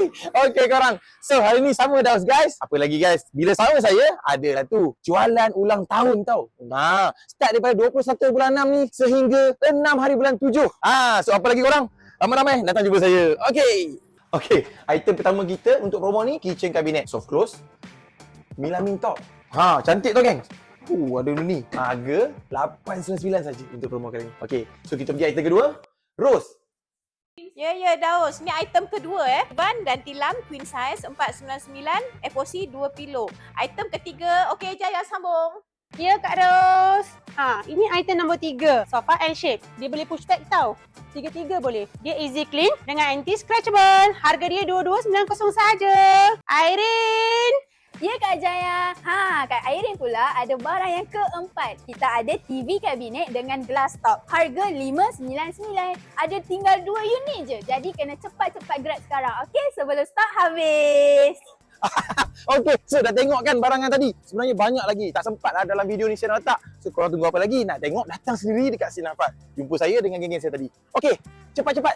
Okay korang. So hari ni sama dah guys. Apa lagi guys? Bila sama saya, adalah tu. Jualan ulang tahun tau. Nah, start daripada 21 bulan 6 ni sehingga 6 hari bulan 7. Ah, so apa lagi korang? Ramai-ramai datang jumpa saya. Okay. Okay, item pertama kita untuk promo ni kitchen cabinet soft close. Milamin top. Ha, cantik tau geng. Uh, ada ni. Harga 899 saja untuk promo kali ni. Okay, so kita pergi item kedua. Rose. Ya, ya, Daus. Ni item kedua eh. Ban dan tilam queen size 499, FOC 2 kilo. Item ketiga, okey Jaya sambung. Ya Kak Ros. Ha, ini item nombor tiga. Sofa L shape. Dia boleh push back tau. Tiga-tiga boleh. Dia easy clean dengan anti scratchable. Harga dia 2290 saja. Irene. Ya Kak Jaya. Ha, Kak Airin pula ada barang yang keempat. Kita ada TV kabinet dengan glass top. Harga RM599. Ada tinggal dua unit je. Jadi kena cepat-cepat grab sekarang. Okey, sebelum stok habis. Okay, so dah tengok kan barangan tadi? Sebenarnya banyak lagi. Tak sempat lah dalam video ni saya nak letak. So korang tunggu apa lagi? Nak tengok? Datang sendiri dekat Sinafat. Jumpa saya dengan geng-geng saya tadi. Okay, cepat-cepat